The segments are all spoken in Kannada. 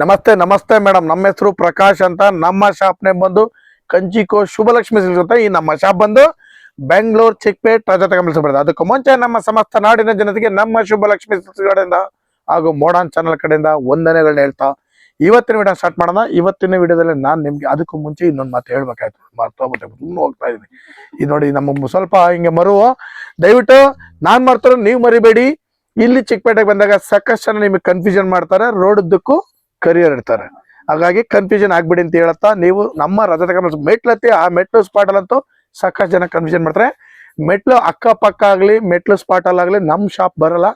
ನಮಸ್ತೆ ನಮಸ್ತೆ ಮೇಡಮ್ ನಮ್ಮ ಹೆಸರು ಪ್ರಕಾಶ್ ಅಂತ. ನಮ್ಮ ಶಾಪ್ ನೇಮ್ ಬಂದು ಕಂಚಿಕೋ ಶುಭಲಕ್ಷ್ಮಿ ಅಂತ ಈ ನಮ್ಮ ಶಾಪ್ ಬಂದು ಬೆಂಗಳೂರು, ಚಿಕ್ಕಪೇಟ್ ರಜತ ತಗೊಂಡ್ಬಿಡ್ತಾರೆ ಅದಕ್ಕೂ ಮುಂಚೆ ನಮ್ಮ ಸಮಸ್ತ ನಾಡಿನ ಜನತೆಗೆ ನಮ್ಮ ಶುಭಲಕ್ಷ್ಮಿ ಸಿಲ್ಕ್ಸ್ ಕಡೆಯಿಂದ ಹಾಗೂ ಮೋಡನ್ ಚಾನಲ್ ಕಡೆಯಿಂದ ವಂದನೆಗಳನ್ನ ಹೇಳ್ತಾ ಇವತ್ತಿನ ವಿಡಿಯೋ ಸ್ಟಾರ್ಟ್ ಮಾಡೋಣ. ಇವತ್ತಿನ ವಿಡಿಯೋದಲ್ಲಿ ನಾನು ನಿಮ್ಗೆ ಅದಕ್ಕೂ ಮುಂಚೆ ಇನ್ನೊಂದು ಮಾತು ಹೇಳ್ಬೇಕಾಯ್ತು. ಮರ್ತೋಗ್ಬಿಟ್ಟೆ ಇನ್ನೂ ಹೋಗ್ತಾ ಇದ್ದೀನಿ ಇದು ನೋಡಿ, ನಮ್ಮ ಸ್ವಲ್ಪ ಹಿಂಗೆ ಮರುವು. ದಯವಿಟ್ಟು ನಾನು ಮಾಡ್ತಾರೋ ನೀವು ಮರಿಬೇಡಿ. ಇಲ್ಲಿ ಚಿಕ್ಕಪೇಟೆಗೆ ಬಂದಾಗ ಸಾಕಷ್ಟು ಜನ ನಿಮಗೆ ಕನ್ಫ್ಯೂಷನ್ ಮಾಡ್ತಾರೆ ರೋಡ್ ಉದ್ದಕ್ಕೂ ಕರಿಯರ್ ಇಡ್ತಾರೆ ಹಾಗಾಗಿ ಕನ್ಫ್ಯೂಷನ್ ಆಗ್ಬಿಡಿ ಅಂತ ಹೇಳುತ್ತಾ, ನೀವು ನಮ್ಮ ರಜತ ಮೆಟ್ಲು ಹತ್ತಿ ಆ ಮೆಟ್ಲು ಸ್ಪಾಟ್ ಅಲ್ಲಂತೂ ಸಾಕಷ್ಟು ಜನ ಕನ್ಫ್ಯೂಷನ್ ಮಾಡ್ತಾರೆ. ಮೆಟ್ಲು ಅಕ್ಕಪಕ್ಕ ಆಗಲಿ, ಮೆಟ್ಲು ಸ್ಪಾಟ್ ನಮ್ಮ ನಮ್ ಶಾಪ್ ಬರಲ್ಲ.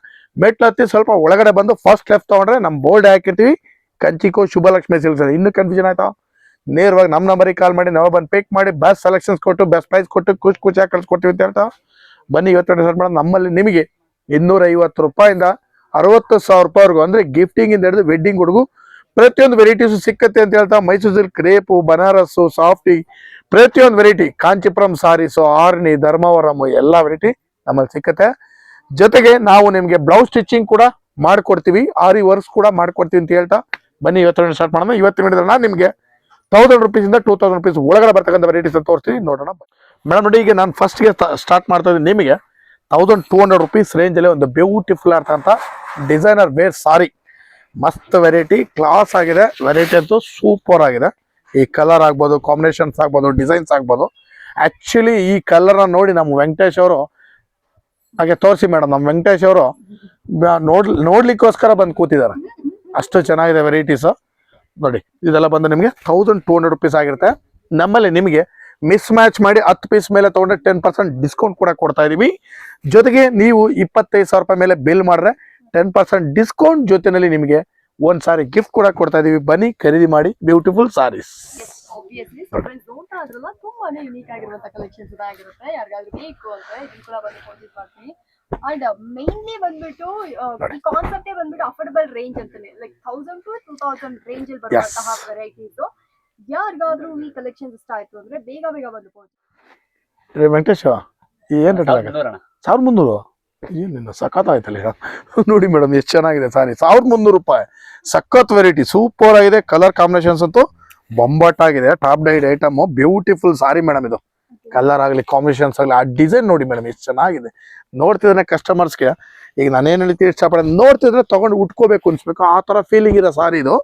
ಮೆಟ್ಲು ಹತ್ತಿ ಸ್ವಲ್ಪ ಒಳಗಡೆ ಬಂದು ಫಸ್ಟ್ ಲೆಫ್ಟ್ ತಗೊಂಡ್ರೆ ನಮ್ಮ ಬೋರ್ಡ್ ಹಾಕಿರ್ತೀವಿ. ಕಂಚಿಕೋ ಶುಭಲಕ್ಷ್ಮಿ ಸಿಲ್ಕ್ಸ್ ಇನ್ನೂ ಕನ್ಫ್ಯೂಷನ್ ಆಯ್ತಾ? ನೇರವಾಗಿ ನಮ್ಮ ನಂಬರಿಗೆ ಕಾಲ್ ಮಾಡಿ, ನಾವು ಬಂದು ಪಿಕ್ ಮಾಡಿ ಬೆಸ್ಟ್ ಸೆಲೆಕ್ಷನ್ಸ್ ಕೊಟ್ಟು ಬೆಸ್ಟ್ ಪ್ರೈಸ್ ಕೊಟ್ಟು ಖುಷಿ ಖುಷಿಯಾಗಿ ಕಳ್ಸಿಕೊಡ್ತೀವಿ ಅಂತ ಹೇಳ್ತಾ? ಬನ್ನಿ, ಇವತ್ತು ಮಾಡೋದು ನಮ್ಮಲ್ಲಿ ನಿಮಗೆ ಇನ್ನೂರ ಐವತ್ತು ರೂಪಾಯಿಂದ ಅರವತ್ತು ಸಾವಿರ ರೂಪಾಯಿವರೆಗೂ, ಅಂದ್ರೆ ಗಿಫ್ಟಿಂಗ್ ಇಂದ ಹಿಡಿದು ವೆಡ್ಡಿಂಗ್ ಹುಡುಗು ಪ್ರತಿಯೊಂದು ವೆರೈಟೀಸ್ ಸಿಕ್ಕತ್ತೆ ಅಂತ ಹೇಳ್ತಾ ಮೈಸೂರು ಸಿಲ್ಕ್ ಕ್ರೇಪು ಬನಾರಸ್ಸು ಸಾಫ್ಟಿ ಪ್ರತಿಯೊಂದು ವೆರೈಟಿ ಕಾಂಚಿಪುರಂ ಸಾರೀಸು ಆರ್ನಿ, ಧರ್ಮವರಂ, ಎಲ್ಲ ವೆರೈಟಿ ನಮ್ಮಲ್ಲಿ ಸಿಕ್ಕತ್ತೆ. ಜೊತೆಗೆ ನಾವು ನಿಮಗೆ ಬ್ಲೌಸ್ ಸ್ಟಿಚಿಂಗ್ ಕೂಡ ಮಾಡ್ಕೊಡ್ತೀವಿ, ಆರಿ ವರ್ಕ್ಸ್ ಕೂಡ ಮಾಡ್ಕೊಡ್ತೀವಿ ಅಂತ ಹೇಳ್ತಾ ಬನ್ನಿ, ಇವತ್ತು ಸ್ಟಾರ್ಟ್ ಮಾಡೋಣ. ಇವತ್ತು ಮಿನಿಟ್ ನಾನು ನಿಮಗೆ ತೌಸಂಡ್ ರುಪೀಸಿಂದ ಟೂ ತೌಸಂಡ್ ರುಪೀಸ್ ಒಳಗಡೆ ಬರ್ತಕ್ಕಂಥ ವೆರೈಟೀಸ್ ತೋರಿಸ್ತೀವಿ ನೋಡೋಣ ಮೇಡಮ್ ನೋಡಿ, ಈಗ ನಾನು ಫಸ್ಟ್ಗೆ ಸ್ಟಾರ್ಟ್ ಮಾಡ್ತಾ ಇದ್ದೀನಿ ನಿಮಗೆ. ತೌಸಂಡ್ ಟೂ ಹಂಡ್ರೆಡ್ ರುಪೀಸ್ ರೇಂಜಲ್ಲಿ ಒಂದು ಬ್ಯೂಟಿಫುಲ್ ಆಗ್ತಂತ ಡಿಸೈನರ್ ವೇರ್ ಸಾರಿ ಮಸ್ತ್ ವೆರೈಟಿ ಕ್ಲಾಸ್ ಆಗಿದೆ. ವೆರೈಟಿ ಅಂತೂ ಸೂಪರ್ ಆಗಿದೆ. ಈ ಕಲರ್ ಆಗ್ಬೋದು ಕಾಂಬಿನೇಷನ್ಸ್ ಆಗ್ಬೋದು ಡಿಸೈನ್ಸ್ ಆಗ್ಬೋದು. ಆ್ಯಕ್ಚುಲಿ ಈ ಕಲರ್ನ ನೋಡಿ ನಮ್ಮ ವೆಂಕಟೇಶ್ ಅವರು ಹಾಗೆ ತೋರಿಸಿ ಮೇಡಮ್ ನಮ್ಮ ವೆಂಕಟೇಶ್ ಅವರು ನೋಡ್, ನೋಡ್ಲಿಕ್ಕೋಸ್ಕರ ಬಂದು ಕೂತಿದ್ದಾರೆ. ಅಷ್ಟು ಚೆನ್ನಾಗಿದೆ ವೆರೈಟೀಸ್ ನೋಡಿ, ಇದೆಲ್ಲ ಬಂದು ನಿಮಗೆ ತೌಸಂಡ್ ಟೂ ಹಂಡ್ರೆಡ್ ರುಪೀಸ್ ಆಗಿರುತ್ತೆ. ನಮ್ಮಲ್ಲಿ ನಿಮಗೆ ಮಿಸ್ ಮ್ಯಾಚ್ ಮಾಡಿ ಹತ್ತು ಪೀಸ್ ಮೇಲೆ ತಗೊಂಡ್ರೆ ಟೆನ್ ಪರ್ಸೆಂಟ್ ಡಿಸ್ಕೌಂಟ್ ಕೂಡ ಕೊಡ್ತಾ ಇದೀವಿ. ಜೊತೆಗೆ ನೀವು ಇಪ್ಪತ್ತೈದು ಸಾವಿರ ರೂಪಾಯಿ ಮೇಲೆ ಬಿಲ್ ಮಾಡಿದ್ರೆ ಟೆನ್ ಪರ್ಸೆಂಟ್ ಡಿಸ್ಕೌಂಟ್ ಜೊತೆನಲ್ಲಿ ನಿಮಗೆ ಒಂದ್ ಸಾರಿ ಗಿಫ್ಟ್ ಕೂಡ ಕೊಡ್ತಾ ಇದೀವಿ. ಬನ್ನಿ ಖರೀದಿ ಮಾಡಿ. ಬ್ಯೂಟಿಫುಲ್ ಸಾರೀಸ್ ತುಂಬಾನೇ ಯುನೀಕ್ ಆಗಿರುವಂತ ಕಲೆಕ್ಷನ್ಸ್ ಇದಾಗಿರುತ್ತೆ ಯಾರಿಗಾದ್ರೂ ಬೇಕು ಅಂದ್ರೆ ಇದನ್ನ ಕೂಡ ಬಂದು ಪರ್ಚೇಸ್ ಮಾಡ್ತೀನಿ. ಅಂಡ್ ಮೇನ್ಲಿ ಬಂದ್ಬಿಟ್ಟು ಆ, ಈ ಕಾನ್ಸೆಪ್ಟ್ ಬಂದ್ಬಿಟ್ಟು ಅಫೋರ್ಡಬಲ್ ರೇಂಜ್ ಅಂತಾನೆ. Like thousand to two thousand range ಅಲ್ಲಿ ಬರುವಂತಹ ವೆರೈಟೀಸ್ ಯಾರಿಗಾದ್ರೂ ಈ ಕಲೆಕ್ಷನ್ಸ್ ಇಷ್ಟ ಆಯ್ತು ಅಂದ್ರೆ ಬೇಗ ಬೇಗ ಬಂದು purchase ವೆಂಕಟೇಶ್ ಏನ್ ರೇಟ್ ಆಗುತ್ತೆ ಸಾವಿರದ ಮುನ್ನೂರು? ಏನಿಲ್ಲ ಸಖತ್ ಆಯ್ತಲ್ಲ ನೋಡಿ ಮೇಡಮ್ ಎಷ್ಟು ಚೆನ್ನಾಗಿದೆ ಸಾರಿ. ಸಾವಿರದ ಮುನ್ನೂರು ರೂಪಾಯಿ. ಸಖತ್ ವೆರೈಟಿ ಸೂಪರ್ ಆಗಿದೆ. ಕಲರ್ ಕಾಂಬಿನೇಷನ್ಸ್ ಅಂತೂ ಬೊಂಬಾಟ್ ಆಗಿದೆ top dyed item beautiful sari madam ಇದು. ಕಲರ್ ಆಗಲಿ ಕಾಂಬಿನೇಷನ್ಸ್ ಆಗಲಿ ಆ ಡಿಸೈನ್ ನೋಡಿ ಮೇಡಮ್ ಎಷ್ಟು ಚೆನ್ನಾಗಿದೆ. ನೋಡ್ತಿದ್ರೆ ಕಸ್ಟಮರ್ಸ್ಗೆ ಈಗ ನಾನೇನು ಹೇಳ್ತೀನಿ ಇಷ್ಟಪಡ ನೋಡ್ತಿದ್ರೆ ತಗೊಂಡು ಉಟ್ಕೋಬೇಕು ಅನ್ಸ್ಬೇಕು. ಆ ಥರ ಫೀಲಿಂಗ್ ಇರೋ ಸಾರಿ ಇದು.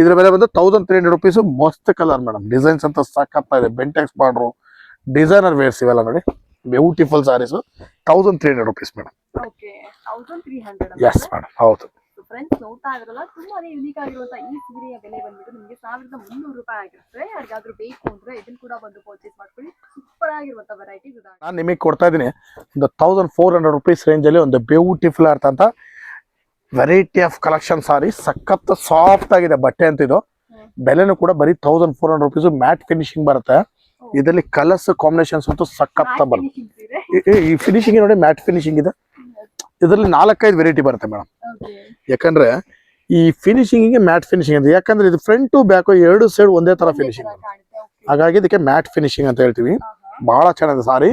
ಇದ್ರ ಬೆಲೆ ಬಂದು ತೌಸಂಡ್ ತ್ರೀ ಹಂಡ್ರೆಡ್ ರುಪೀಸು ಮಸ್ತ್ ಕಲರ್ ಮೇಡಮ್ ಡಿಸೈನ್ಸ್ ಅಂತ ಸಾಕಾಗ್ತಾ ಇದೆ ಬೆಂಟೆಕ್ಸ್ ಬಾರ್ಡ್ರು ಡಿಸೈನರ್ ವೇರ್ಸ್ ಇವೆಲ್ಲ ನೋಡಿ. Beautiful saris thousand three hundred rupees madam yes madam ಹೌದು. ಫ್ರೆಂಡ್ಸ್ ನೋಡ್ತಾ ಇದ್ರಲ್ಲ ತುಂಬಾನೇ ಯುನೀಕ್ ಆಗಿರುವಂತ ಈ ಸೀರೆಯ ಬೆಲೆ ಬಂದ್ಬಿಟ್ಟು ನಿಮಗೆ ಸಾವಿರದ ಮುನ್ನೂರು ರೂಪಾಯಿ ಆಗಿರುತ್ತೆ. ಯಾರಿಗಾದ್ರೂ ಬೇಕು ಅಂದ್ರೆ ಇದನ್ನ ಕೂಡ ಬಂದು ಪರ್ಚೇಸ್ ಮಾಡ್ಕೊಳ್ಳಿ. ಸೂಪರ್ ಆಗಿರುವಂತ ವೆರೈಟೀಸ್ ಇದಾವೆ ನಾನು ನಿಮಗೆ ಕೊಡ್ತಾ ಇದ್ದೀನಿ ಒಂದು ತೌಸಂಡ್ ಫೋರ್ ಹಂಡ್ರೆಡ್ ರುಪೀಸ್ ರೇಂಜಲ್ಲಿ ಒಂದು ಬ್ಯೂಟಿಫುಲ್ ಅಂತ. ವೆರೈಟಿ ಆಫ್ ಕಲೆಕ್ಷನ್ ಸಾರಿ ಸಖತ್ ಸಾಫ್ಟ್ ಆಗಿದೆ ಬಟ್ಟೆ ಅಂತ ಇದು. ಬೆಲೆನೂ ಕೂಡ ಬರೀ thousand four hundred rupees matte finishing ಬರುತ್ತೆ. ಇದರಲ್ಲಿ ಕಲರ್ಸ್ ಕಾಂಬಿನೇಷನ್ಸ್ ಅಂತೂ ಸಖತ್ ಬರುತ್ತೆ. ಈ ಫಿನಿಶಿಂಗ್ ನೋಡಿ ಮ್ಯಾಟ್ ಫಿನಿಶಿಂಗ್ ಇದೆ. ಇದರಲ್ಲಿ ನಾಲ್ಕೈದು ವೆರೈಟಿ ಬರುತ್ತೆ ಮೇಡಮ್ ಯಾಕಂದ್ರೆ ಈ ಫಿನಿಶಿಂಗಿಗೆ ಮ್ಯಾಟ್ ಫಿನಿಶಿಂಗ್ ಅಂತ. ಯಾಕಂದ್ರೆ ಇದು ಫ್ರಂಟ್ ಟು ಬ್ಯಾಕ್ ಎರಡು ಸೈಡ್ ಒಂದೇ ತರ ಫಿನಿಶಿಂಗ್ ಹಾಗಾಗಿ ಇದಕ್ಕೆ ಮ್ಯಾಟ್ ಫಿನಿಶಿಂಗ್ ಅಂತ ಹೇಳ್ತೀವಿ. ಬಹಳ ಚೆನ್ನಾಗಿದೆ ಸಾರಿ.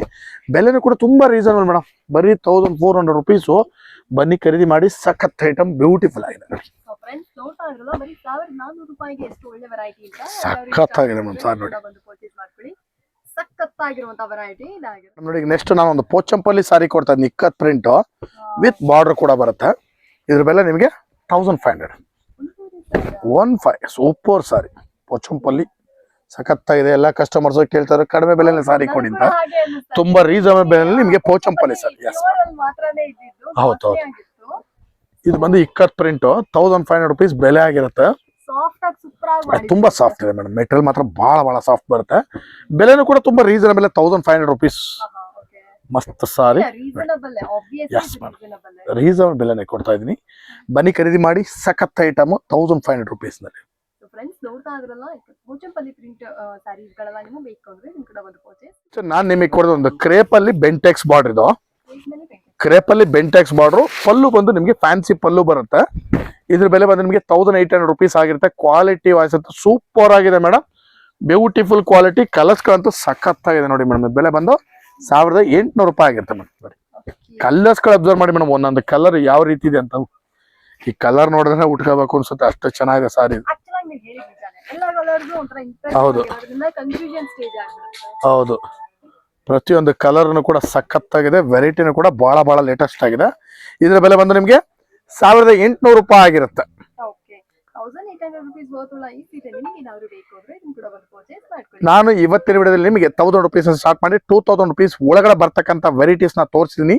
ಬೆಲೆನೂ ಕೂಡ ತುಂಬಾ ರೀಸನಬಲ್ ಮೇಡಮ್ ಬರೀ ತೌಸಂಡ್ ಫೋರ್ ಹಂಡ್ರೆಡ್ ರುಪೀಸು ಬನ್ನಿ ಖರೀದಿ ಮಾಡಿ ಸಖತ್ ಐಟಮ್ ಬ್ಯೂಟಿಫುಲ್ ಆಗಿದೆ. ಸಖತ್ ಆಗಿದೆ ಮೇಡಮ್ ಸಾರಿ ನೋಡಿ. ಸಖತ್ತಾಗಿರುವಂತ ವೆರೈಟಿ ನೋಡಿ ನೆಕ್ಸ್ಟ್ ನಾನು ಒಂದು ಪೋಚಂಪಲ್ಲಿ ಸಾರಿ ಕೊಡ್ತಾ ಇದ್ದೀನಿ ಇಕ್ಕತ್ ಪ್ರಿಂಟ್ ವಿತ್ ಬಾರ್ಡರ್ ಕೂಡ ಬರುತ್ತೆ. ಇದ್ರ ಬೆಲೆ ನಿಮಗೆ thousand five hundred one five super sari Pochampally ಸಖತ್ತಾಗಿದೆ ಎಲ್ಲ ಕಸ್ಟಮರ್ಸ್ ಕೇಳ್ತಾರೆ ಕಡಿಮೆ ಬೆಲೆಯಲ್ಲಿ ಸಾರಿ ಕೊಡಿ ಅಂತ ತುಂಬಾ ರೀಸನಬಲ್ ಬೆಲೆಯಲ್ಲಿ ನಿಮಗೆ ಪೋಚಂಪಲ್ಲಿ ಸಾರಿ ಹೌದು, ಹೌದು. ಇದು ಬಂದು ikat print thousand five hundred rupees ಬೆಲೆ ಆಗಿರುತ್ತೆ. ಸಾಫ್ಟ್ ಆಗಿ ಸೂಪರ್ ಆಗಿ ತುಂಬಾ ಸಾಫ್ಟ್ ಇದೆ ಮೇಡಮ್ ಮೆಟೀರಿಯಲ್ ಮಾತ್ರ ಬಹಳ ಬಹಳ ಸಾಫ್ಟ್ ಬರುತ್ತೆ. ಬೆಲೆನೂ ಕೂಡ ತುಂಬಾ reasonable thousand five hundred rupees ಮಸ್ತ್ ಸಾರಿ. ರೀಸನಬಲ್ ಬೆಲೆನೇ ಕೊಡ್ತಾ ಇದೀನಿ ಬನ್ನಿ ಖರೀದಿ ಮಾಡಿ ಸಖತ್ ಐಟಮ್ ತೌಸಂಡ್ ಫೈವ್ ಹಂಡ್ರೆಡ್ ರುಪೀಸ್ನಲ್ಲಿ. ನಾನು ನಿಮಗೆ ಕೊಡೋದು ಒಂದು ಕ್ರೇಪ್ ಅಲ್ಲಿ ಬೆಂಟೆಕ್ಸ್ ಬಾರ್ಡರ್ ಇದು. ಮೇಲೆ ಬೆಂಟ್ಯಾಕ್ಸ್ ಮಾಡ್ರು ಬಾರ್ಡರ್ ಪಲ್ಲು ಬಂದು ನಿಮಗೆ ಫ್ಯಾನ್ಸಿ ಪಲ್ಲು ಬರುತ್ತೆ. ಇದ್ರ ಬೆಲೆ ಬಂದು ನಿಮಗೆ ತೌಸಂಡ್ ಏಟ್ ಹಂಡ್ರೆಡ್ ರುಪೀಸ್ ಆಗಿರುತ್ತೆ. ಕ್ವಾಲಿಟಿ ವಾಯ್ಸ್ ಅಂತ ಸೂಪರ್ ಆಗಿದೆ ಮೇಡಮ್ ಬ್ಯೂಟಿಫುಲ್ ಕ್ವಾಲಿಟಿ ಕಲರ್ಸ್ಗಳಂತೂ ಸಖತ್ತಾಗಿದೆ ನೋಡಿ ಮೇಡಮ್ ಬೆಲೆ ಬಂದು ಸಾವಿರದ ಎಂಟುನೂರು ರೂಪಾಯಿ ಆಗಿರುತ್ತೆ ಮೇಡಮ್ ನೋಡಿ ಕಲರ್ಸ್ಗಳು ಅಬ್ಸರ್ವ್ ಮಾಡಿ ಮೇಡಮ್ ಒಂದೊಂದು ಕಲರ್ ಯಾವ ರೀತಿ ಇದೆ ಅಂತ ಈ ಕಲರ್ ನೋಡಿದ್ರೆ ಉಟ್ಕೋಬೇಕು ಅನ್ಸುತ್ತೆ. ಅಷ್ಟು ಚೆನ್ನಾಗಿದೆ ಸಾರಿ ಹೌದು. ಹೌದು. ಪ್ರತಿಯೊಂದು ಕಲರ್ನು ಕೂಡ ಸಖತ್ತಾಗಿದೆ ವೆರೈಟಿನೂ ಕೂಡ ಬಹಳ ಬಹಳ ಲೇಟೆಸ್ಟ್ ಆಗಿದೆ. ಇದರ ಬೆಲೆ ಬಂದು ನಿಮಗೆ ಸಾವಿರದ ಎಂಟುನೂರು ರೂಪಾಯಿ ಆಗಿರುತ್ತೆ. ನಾನು ಇವತ್ತಿನ ವಿಡಿಯೋದಲ್ಲಿ ನಿಮಗೆ ತೌಸಂಡ್ ರುಪೀಸ್ ಸ್ಟಾರ್ಟ್ ಮಾಡಿ ಟೂ ತೌಸಂಡ್ ರುಪೀಸ್ ಒಳಗಡೆ ಬರ್ತಕ್ಕಂಥ ವೆರೈಟೀಸ್ನ ತೋರಿಸಿದೀನಿ.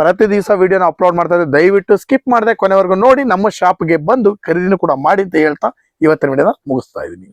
ಪ್ರತಿ ದಿವಸ ವಿಡಿಯೋನ ಅಪ್ಲೋಡ್ ಮಾಡ್ತಾ ಇದ್ದೆ ದಯವಿಟ್ಟು ಸ್ಕಿಪ್ ಮಾಡದೆ ಕೊನೆವರೆಗೂ ನೋಡಿ ನಮ್ಮ ಶಾಪ್ಗೆ ಬಂದು ಖರೀದಿನೂ ಕೂಡ ಮಾಡಿ ಅಂತ ಹೇಳ್ತಾ ಇವತ್ತಿನ ವಿಡಿಯೋನ ಮುಗಿಸ್ತಾ ಇದ್ದೀನಿ.